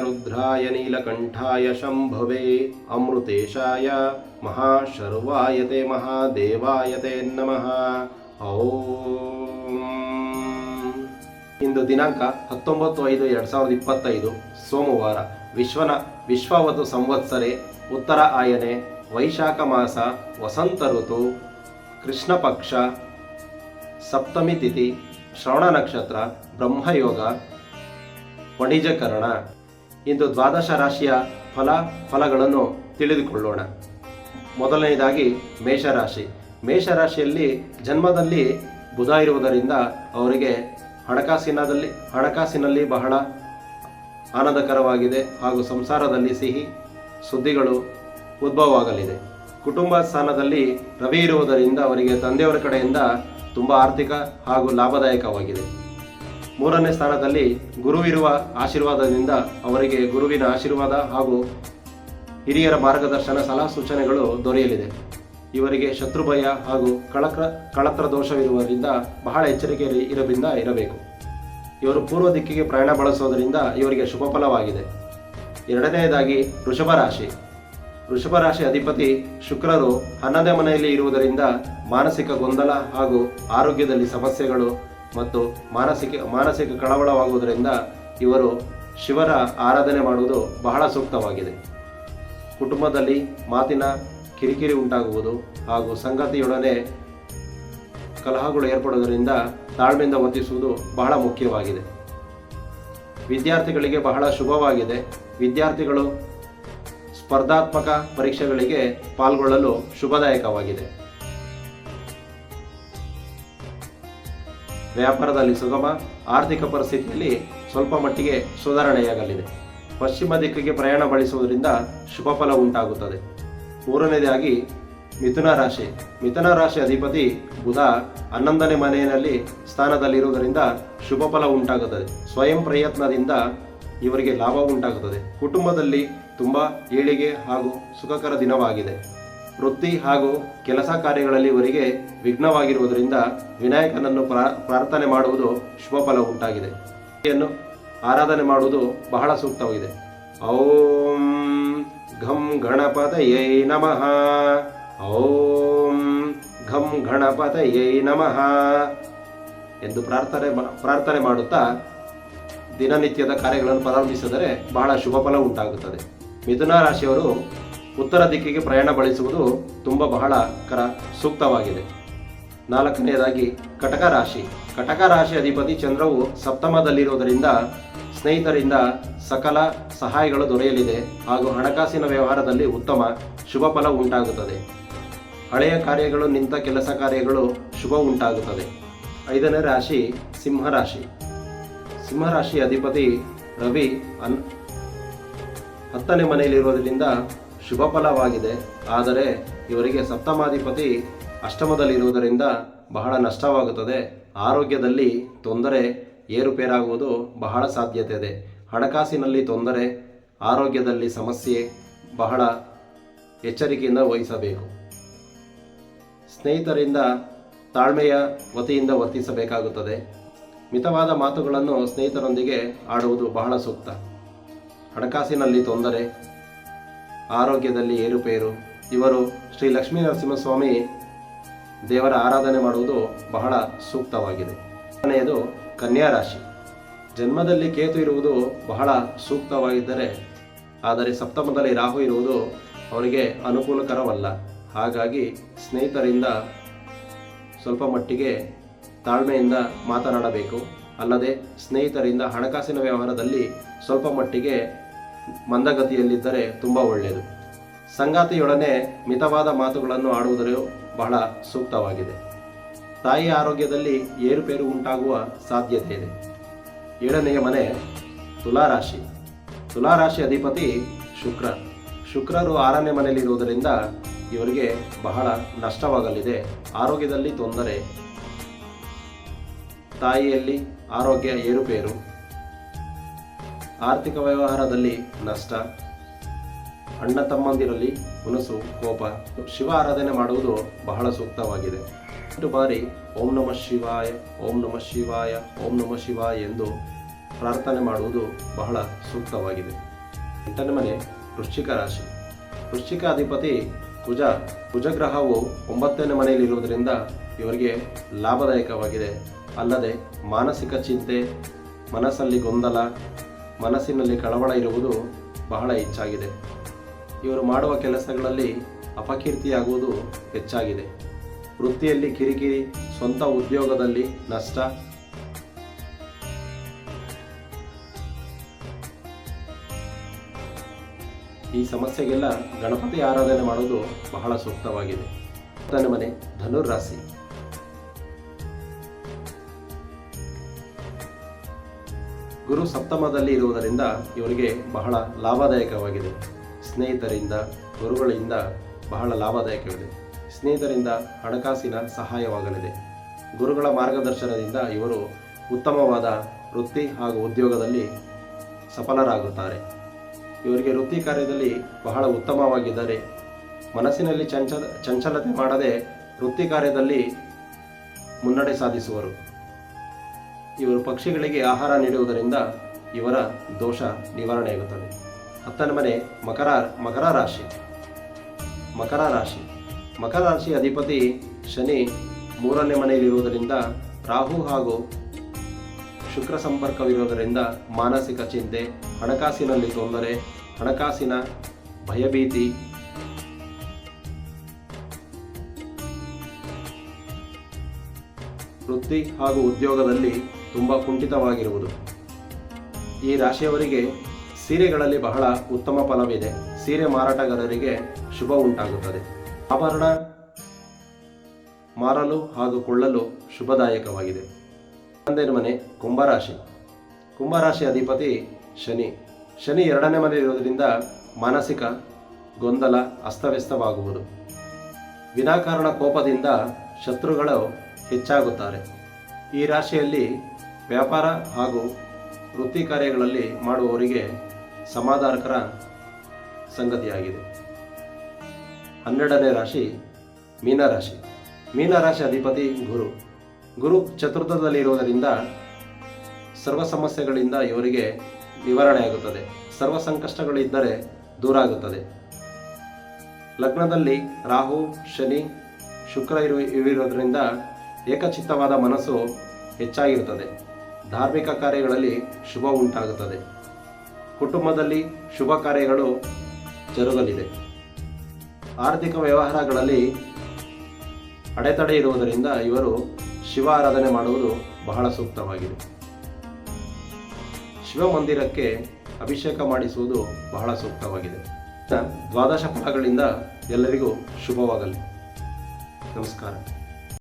रुद्राय नीलकण्ठाय शम्भवे अमृतेशाय महाशर्वाय ते महादेवाय ते नमः ಓಂ ಇಂದು ದಿನಾಂಕ ಹತ್ತೊಂಬತ್ತು ಐದು ಎರಡು ಸಾವಿರದ ಇಪ್ಪತ್ತೈದು ಸೋಮವಾರ ವಿಶ್ವನ ವಿಶ್ವಾವತು ಸಂವತ್ಸರೆ ಉತ್ತರ ಆಯನೆ ವೈಶಾಖ ಮಾಸ ವಸಂತ ಋತು ಕೃಷ್ಣ ಪಕ್ಷ ಸಪ್ತಮಿ ತಿಥಿ ಶ್ರವಣ ನಕ್ಷತ್ರ ಬ್ರಹ್ಮಯೋಗ ವಣಿಜಕರಣ ಇಂದು ದ್ವಾದಶ ರಾಶಿಯ ಫಲ, ಫಲಗಳನ್ನು ತಿಳಿದುಕೊಳ್ಳೋಣ. ಮೊದಲನೆಯದಾಗಿ ಮೇಷರಾಶಿ. ಮೇಷರಾಶಿಯಲ್ಲಿ ಜನ್ಮದಲ್ಲಿ ಬುಧ ಇರುವುದರಿಂದ ಅವರಿಗೆ ಹಣಕಾಸಿನದಲ್ಲಿ ಹಣಕಾಸಿನಲ್ಲಿ ಬಹಳ ಆನಂದಕರವಾಗಿದೆ ಹಾಗೂ ಸಂಸಾರದಲ್ಲಿ ಸಿಹಿ, ಸುದ್ದಿಗಳು ಉದ್ಭವವಾಗಲಿದೆ. ಕುಟುಂಬ ಸ್ಥಾನದಲ್ಲಿ ರವಿ ಇರುವುದರಿಂದ ಅವರಿಗೆ ತಂದೆಯವರ ಕಡೆಯಿಂದ ತುಂಬ ಆರ್ಥಿಕ ಹಾಗೂ ಲಾಭದಾಯಕವಾಗಿದೆ. ಮೂರನೇ ಸ್ಥಾನದಲ್ಲಿ ಗುರುವಿರುವ ಆಶೀರ್ವಾದದಿಂದ ಅವರಿಗೆ ಗುರುವಿನ ಆಶೀರ್ವಾದ ಹಾಗೂ ಹಿರಿಯರ ಮಾರ್ಗದರ್ಶನ ಸಲಹಾ ಸೂಚನೆಗಳು ದೊರೆಯಲಿದೆ. ಇವರಿಗೆ ಶತ್ರುಭಯ ಹಾಗೂ ಕಳಕ್ರ, ಕಳತ್ರ ದೋಷವಿರುವುದರಿಂದ ಬಹಳ ಎಚ್ಚರಿಕೆಯಲ್ಲಿ ಇರಬಿಂದ ಇರಬೇಕು. ಇವರು ಪೂರ್ವ ದಿಕ್ಕಿಗೆ ಪ್ರಯಾಣ ಬಳಸುವುದರಿಂದ ಇವರಿಗೆ ಶುಭ ಫಲವಾಗಿದೆ ಎರಡನೆಯದಾಗಿ ವೃಷಭ ರಾಶಿ. ವೃಷಭ ರಾಶಿ ಅಧಿಪತಿ ಶುಕ್ರರು ಹನ್ನೊಂದೇ ಮನೆಯಲ್ಲಿ ಇರುವುದರಿಂದ ಮಾನಸಿಕ ಗೊಂದಲ ಹಾಗೂ ಆರೋಗ್ಯದಲ್ಲಿ ಸಮಸ್ಯೆಗಳು ಮತ್ತು ಮಾನಸಿಕ ಮಾನಸಿಕ ಕಳವಳವಾಗುವುದರಿಂದ ಇವರು ಶಿವರ ಆರಾಧನೆ ಮಾಡುವುದು ಬಹಳ ಸೂಕ್ತವಾಗಿದೆ. ಕುಟುಂಬದಲ್ಲಿ ಮಾತಿನ ಕಿರಿಕಿರಿ ಉಂಟಾಗುವುದು ಹಾಗೂ ಸಂಗತಿಯೊಡನೆ ಕಲಹಗಳು ಏರ್ಪಡುವುದರಿಂದ ತಾಳ್ಮೆಯಿಂದ ವರ್ತಿಸುವುದು ಬಹಳ ಮುಖ್ಯವಾಗಿದೆ. ವಿದ್ಯಾರ್ಥಿಗಳಿಗೆ ಬಹಳ ಶುಭವಾಗಿದೆ. ವಿದ್ಯಾರ್ಥಿಗಳು ಸ್ಪರ್ಧಾತ್ಮಕ ಪರೀಕ್ಷೆಗಳಿಗೆ ಪಾಲ್ಗೊಳ್ಳಲು ಶುಭದಾಯಕವಾಗಿದೆ. ವ್ಯಾಪಾರದಲ್ಲಿ ಸುಗಮ, ಆರ್ಥಿಕ ಪರಿಸ್ಥಿತಿಯಲ್ಲಿ ಸ್ವಲ್ಪ ಮಟ್ಟಿಗೆ ಸುಧಾರಣೆಯಾಗಲಿದೆ. ಪಶ್ಚಿಮ ದಿಕ್ಕಿಗೆ ಪ್ರಯಾಣ ಬಳಸುವುದರಿಂದ ಶುಭ ಫಲ ಉಂಟಾಗುತ್ತದೆ. ಮೂರನೇದಾಗಿ, ಮಿಥುನ ರಾಶಿ. ಮಿಥುನ ರಾಶಿ ಅಧಿಪತಿ ಬುಧ ಹನ್ನೊಂದನೇ ಮನೆಯಲ್ಲಿ ಸ್ಥಾನದಲ್ಲಿರುವುದರಿಂದ ಶುಭ ಫಲ ಉಂಟಾಗುತ್ತದೆ. ಸ್ವಯಂ ಪ್ರಯತ್ನದಿಂದ ಇವರಿಗೆ ಲಾಭ ಉಂಟಾಗುತ್ತದೆ. ಕುಟುಂಬದಲ್ಲಿ ತುಂಬ ಏಳಿಗೆ ಹಾಗೂ ಸುಖಕರ ದಿನವಾಗಿದೆ. ವೃತ್ತಿ ಹಾಗೂ ಕೆಲಸ ಕಾರ್ಯಗಳಲ್ಲಿ ಇವರಿಗೆ ವಿಘ್ನವಾಗಿರುವುದರಿಂದ ವಿನಾಯಕನನ್ನು ಪ್ರಾ- ಪ್ರಾರ್ಥನೆ ಮಾಡುವುದು ಶುಭ ಫಲ ಉಂಟಾಗಿದೆ ಆರಾಧನೆ ಮಾಡುವುದು ಬಹಳ ಸೂಕ್ತವಾಗಿದೆ. ಓಂ ಘಂ ಗಣಪತಯೈ ನಮಃ. ಓಂ ಘಂ ಗಣಪತಯೈ ನಮಃ ಎಂದು ಪ್ರಾರ್ಥನೆ ಪ್ರಾರ್ಥನೆ ಮಾಡುತ್ತಾ ದಿನನಿತ್ಯದ ಕಾರ್ಯಗಳನ್ನು ಪ್ರಾರಂಭಿಸಿದರೆ ಬಹಳ ಶುಭ ಫಲ ಉಂಟಾಗುತ್ತದೆ. ಮಿಥುನ ರಾಶಿಯವರು ಉತ್ತರ ದಿಕ್ಕಿಗೆ ಪ್ರಯಾಣ ಬಳಸುವುದು ತುಂಬ ಬಹಳ ಕರ ಸೂಕ್ತವಾಗಿದೆ. ನಾಲ್ಕನೆಯದಾಗಿ ಕಟಕ ರಾಶಿ. ಕಟಕ ರಾಶಿ ಅಧಿಪತಿ ಚಂದ್ರವು ಸಪ್ತಮದಲ್ಲಿರುವುದರಿಂದ ಸ್ನೇಹಿತರಿಂದ ಸಕಲ ಸಹಾಯಗಳು ದೊರೆಯಲಿದೆ ಹಾಗೂ ಹಣಕಾಸಿನ ವ್ಯವಹಾರದಲ್ಲಿ ಉತ್ತಮ ಶುಭ ಫಲ ಉಂಟಾಗುತ್ತದೆ. ಹಳೆಯ ಕಾರ್ಯಗಳು, ನಿಂತ ಕೆಲಸ ಕಾರ್ಯಗಳು ಶುಭ ಉಂಟಾಗುತ್ತದೆ. ಐದನೇ ರಾಶಿ ಸಿಂಹರಾಶಿ. ಸಿಂಹರಾಶಿ ಅಧಿಪತಿ ರವಿ ಅನ್ ಹತ್ತನೇ ಮನೆಯಲ್ಲಿರುವುದರಿಂದ ಶುಭ ಫಲವಾಗಿದೆ ಆದರೆ ಇವರಿಗೆ ಸಪ್ತಮಾಧಿಪತಿ ಅಷ್ಟಮದಲ್ಲಿರುವುದರಿಂದ ಬಹಳ ನಷ್ಟವಾಗುತ್ತದೆ. ಆರೋಗ್ಯದಲ್ಲಿ ತೊಂದರೆ ಏರುಪೇರಾಗುವುದು ಬಹಳ ಸಾಧ್ಯತೆ ಇದೆ ಹಣಕಾಸಿನಲ್ಲಿ ತೊಂದರೆ, ಆರೋಗ್ಯದಲ್ಲಿ ಸಮಸ್ಯೆ ಬಹಳ ಎಚ್ಚರಿಕೆಯಿಂದ ವಹಿಸಬೇಕು. ಸ್ನೇಹಿತರಿಂದ ತಾಳ್ಮೆಯ ವತಿಯಿಂದ ವರ್ತಿಸಬೇಕಾಗುತ್ತದೆ. ಮಿತವಾದ ಮಾತುಗಳನ್ನು ಸ್ನೇಹಿತರೊಂದಿಗೆ ಆಡುವುದು ಬಹಳ ಸೂಕ್ತ. ಹಣಕಾಸಿನಲ್ಲಿ ತೊಂದರೆ ಆರೋಗ್ಯದಲ್ಲಿ ಏರುಪೇರು ಇವರು ಶ್ರೀ ಲಕ್ಷ್ಮೀ ನರಸಿಂಹಸ್ವಾಮಿ ದೇವರ ಆರಾಧನೆ ಮಾಡುವುದು ಬಹಳ ಸೂಕ್ತವಾಗಿದೆ. ಕೊನೆಯದು ಕನ್ಯಾ ರಾಶಿ. ಜನ್ಮದಲ್ಲಿ ಕೇತು ಇರುವುದು ಬಹಳ ಸೂಕ್ತವಾಗಿದ್ದರೆ, ಆದರೆ ಸಪ್ತಮದಲ್ಲಿ ರಾಹು ಇರುವುದು ಅವರಿಗೆ ಅನುಕೂಲಕರವಲ್ಲ. ಹಾಗಾಗಿ ಸ್ನೇಹಿತರಿಂದ ಸ್ವಲ್ಪ ಮಟ್ಟಿಗೆ ತಾಳ್ಮೆಯಿಂದ ಮಾತನಾಡಬೇಕು. ಅಲ್ಲದೆ ಸ್ನೇಹಿತರಿಂದ ಹಣಕಾಸಿನ ವ್ಯವಹಾರದಲ್ಲಿ ಸ್ವಲ್ಪ ಮಟ್ಟಿಗೆ ಮಂದಗತಿಯಲ್ಲಿದ್ದರೆ ತುಂಬ ಒಳ್ಳೆಯದು. ಸಂಗಾತಿಯೊಡನೆ ಮಿತವಾದ ಮಾತುಗಳನ್ನು ಆಡುವುದರ ಬಹಳ ಸೂಕ್ತವಾಗಿದೆ. ತಾಯಿ ಆರೋಗ್ಯದಲ್ಲಿ ಏರುಪೇರು ಉಂಟಾಗುವ ಸಾಧ್ಯತೆ ಇದೆ. ಏಳನೆಯ ಮನೆ, ತುಲಾರಾಶಿ. ತುಲಾರಾಶಿ ಅಧಿಪತಿ ಶುಕ್ರ. ಶುಕ್ರರು ಆರನೇ ಮನೆಯಲ್ಲಿರುವುದರಿಂದ ಇವರಿಗೆ ಬಹಳ ನಷ್ಟವಾಗಲಿದೆ. ಆರೋಗ್ಯದಲ್ಲಿ ತೊಂದರೆ. ತಾಯಿಯಲ್ಲಿ ಆರೋಗ್ಯ ಏರುಪೇರು. ಆರ್ಥಿಕ ವ್ಯವಹಾರದಲ್ಲಿ ನಷ್ಟ, ಅಣ್ಣ ತಮ್ಮಂದಿರಲ್ಲಿ ಹುನಸು ಕೋಪ, ಶಿವ ಆರಾಧನೆ ಮಾಡುವುದು ಬಹಳ ಸೂಕ್ತವಾಗಿದೆ. ಎಷ್ಟು ಬಾರಿ ಓಂ ನಮಃ ಶಿವಾಯ, ಓಂ ನಮಃ ಶಿವಾಯ, ಓಂ ನಮಃ ಶಿವಾಯ ಎಂದು ಪ್ರಾರ್ಥನೆ ಮಾಡುವುದು ಬಹಳ ಸೂಕ್ತವಾಗಿದೆ. ಎಂಟನೇ ಮನೆ, ವೃಶ್ಚಿಕ ರಾಶಿ. ವೃಶ್ಚಿಕ ಅಧಿಪತಿ ಕುಜ ಕುಜಗ್ರಹವು ಒಂಬತ್ತನೇ ಮನೆಯಲ್ಲಿರುವುದರಿಂದ ಇವರಿಗೆ ಲಾಭದಾಯಕವಾಗಿದೆ. ಅಲ್ಲದೆ ಮಾನಸಿಕ ಚಿಂತೆ, ಮನಸ್ಸಲ್ಲಿ ಗೊಂದಲ ಮನಸ್ಸಿನಲ್ಲಿ ಕಳವಳ ಇರುವುದು ಬಹಳ ಹೆಚ್ಚಾಗಿದೆ. ಇವರು ಮಾಡುವ ಕೆಲಸಗಳಲ್ಲಿ ಅಪಕೀರ್ತಿಯಾಗುವುದು ಹೆಚ್ಚಾಗಿದೆ. ವೃತ್ತಿಯಲ್ಲಿ ಕಿರಿಕಿರಿ, ಸ್ವಂತ ಉದ್ಯೋಗದಲ್ಲಿ ನಷ್ಟ. ಈ ಸಮಸ್ಯೆಗೆಲ್ಲ ಗಣಪತಿ ಆರಾಧನೆ ಮಾಡುವುದು ಬಹಳ ಸೂಕ್ತವಾಗಿದೆ. ತನ್ನ ಮನೆ ಧನುರ್ ಗುರು ಸಪ್ತಮದಲ್ಲಿ ಇರುವುದರಿಂದ ಇವರಿಗೆ ಬಹಳ ಲಾಭದಾಯಕವಾಗಿದೆ. ಸ್ನೇಹಿತರಿಂದ, ಗುರುಗಳಿಂದ ಬಹಳ ಲಾಭದಾಯಕವಿದೆ. ಸ್ನೇಹಿತರಿಂದ ಹಣಕಾಸಿನ ಸಹಾಯವಾಗಲಿದೆ. ಗುರುಗಳ ಮಾರ್ಗದರ್ಶನದಿಂದ ಇವರು ಉತ್ತಮವಾದ ವೃತ್ತಿ ಹಾಗೂ ಉದ್ಯೋಗದಲ್ಲಿ ಸಫಲರಾಗುತ್ತಾರೆ. ಇವರಿಗೆ ವೃತ್ತಿ ಕಾರ್ಯದಲ್ಲಿ ಬಹಳ ಉತ್ತಮವಾಗಿದ್ದಾರೆ ಮನಸ್ಸಿನಲ್ಲಿ ಚಂಚಲ, ಚಂಚಲತೆ ಮಾಡದೆ ವೃತ್ತಿ ಕಾರ್ಯದಲ್ಲಿ ಮುನ್ನಡೆ ಸಾಧಿಸುವರು. ಇವರು ಪಕ್ಷಿಗಳಿಗೆ ಆಹಾರ ನೀಡುವುದರಿಂದ ಇವರ ದೋಷ ನಿವಾರಣೆಯಾಗುತ್ತದೆ. ಹತ್ತನೇ ಮನೆ, ಮಕರ ಮಕರ ರಾಶಿ. ಮಕರ ರಾಶಿ. ಮಕರ ರಾಶಿ ಅಧಿಪತಿ ಶನಿ ಮೂರನೇ ಮನೆಯಲ್ಲಿರುವುದರಿಂದ ರಾಹು ಹಾಗೂ ಶುಕ್ರ ಸಂಪರ್ಕವಿರುವುದರಿಂದ ಮಾನಸಿಕ ಚಿಂತೆ, ಹಣಕಾಸಿನಲ್ಲಿ ತೊಂದರೆ, ಹಣಕಾಸಿನ ಭಯಭೀತಿ. ವೃತ್ತಿ ಹಾಗೂ ಉದ್ಯೋಗದಲ್ಲಿ ತುಂಬ ಕುಂಠಿತವಾಗಿರುವುದು. ಈ ರಾಶಿಯವರಿಗೆ ಸೀರೆಗಳಲ್ಲಿ ಬಹಳ ಉತ್ತಮ ಫಲವಿದೆ. ಸೀರೆ ಮಾರಾಟಗಾರರಿಗೆ ಶುಭ ಉಂಟಾಗುತ್ತದೆ. ಆಭರಣ ಮಾರಲು ಹಾಗೂ ಕೊಳ್ಳಲು ಶುಭದಾಯಕವಾಗಿದೆ. ತಂದೆಯ ಮನೆ ಕುಂಭರಾಶಿ. ಕುಂಭರಾಶಿ ಅಧಿಪತಿ ಶನಿ. ಶನಿ ಎರಡನೇ ಮನೆ ಇರುವುದರಿಂದ ಮಾನಸಿಕ ಗೊಂದಲ ಅಸ್ತವ್ಯಸ್ತವಾಗುವುದು. ವಿನಾಕಾರಣ ಕೋಪದಿಂದ ಶತ್ರುಗಳು ಹೆಚ್ಚಾಗುತ್ತಾರೆ. ಈ ರಾಶಿಯಲ್ಲಿ ವ್ಯಾಪಾರ ಹಾಗೂ ವೃತ್ತಿ ಕಾರ್ಯಗಳಲ್ಲಿ ಮಾಡುವವರಿಗೆ ಸಮಾಧಾನಕರ ಸಂಗತಿಯಾಗಿದೆ. ಹನ್ನೆರಡನೇ ರಾಶಿ ಮೀನರಾಶಿ ಮೀನರಾಶಿ ಅಧಿಪತಿ ಗುರು. ಗುರು ಚತುರ್ಥದಲ್ಲಿರುವುದರಿಂದ ಸರ್ವ ಸಮಸ್ಯೆಗಳಿಂದ ಇವರಿಗೆ ನಿವಾರಣೆಯಾಗುತ್ತದೆ ಸರ್ವ ಸಂಕಷ್ಟಗಳಿದ್ದರೆ ದೂರ ಆಗುತ್ತದೆ. ಲಗ್ನದಲ್ಲಿ ರಾಹು, ಶನಿ, ಶುಕ್ರ ಇರು ಇವಿರೋದ್ರಿಂದ ಏಕಚಿತ್ತವಾದ ಮನಸ್ಸು ಹೆಚ್ಚಾಗಿರುತ್ತದೆ. ಧಾರ್ಮಿಕ ಕಾರ್ಯಗಳಲ್ಲಿ ಶುಭ ಉಂಟಾಗುತ್ತದೆ. ಕುಟುಂಬದಲ್ಲಿ ಶುಭ ಕಾರ್ಯಗಳು ಜರುಗಲಿದೆ. ಆರ್ಥಿಕ ವ್ಯವಹಾರಗಳಲ್ಲಿ ಅಡೆತಡೆ ಇರುವುದರಿಂದ ಇವರು ಶಿವ ಆರಾಧನೆ ಮಾಡುವುದು ಬಹಳ ಸೂಕ್ತವಾಗಿದೆ. ಶಿವಮಂದಿರಕ್ಕೆ ಅಭಿಷೇಕ ಮಾಡಿಸುವುದು ಬಹಳ ಸೂಕ್ತವಾಗಿದೆ. ದ್ವಾದಶ ಫಲಗಳಿಂದ ಎಲ್ಲರಿಗೂ ಶುಭವಾಗಲಿ. ನಮಸ್ಕಾರ.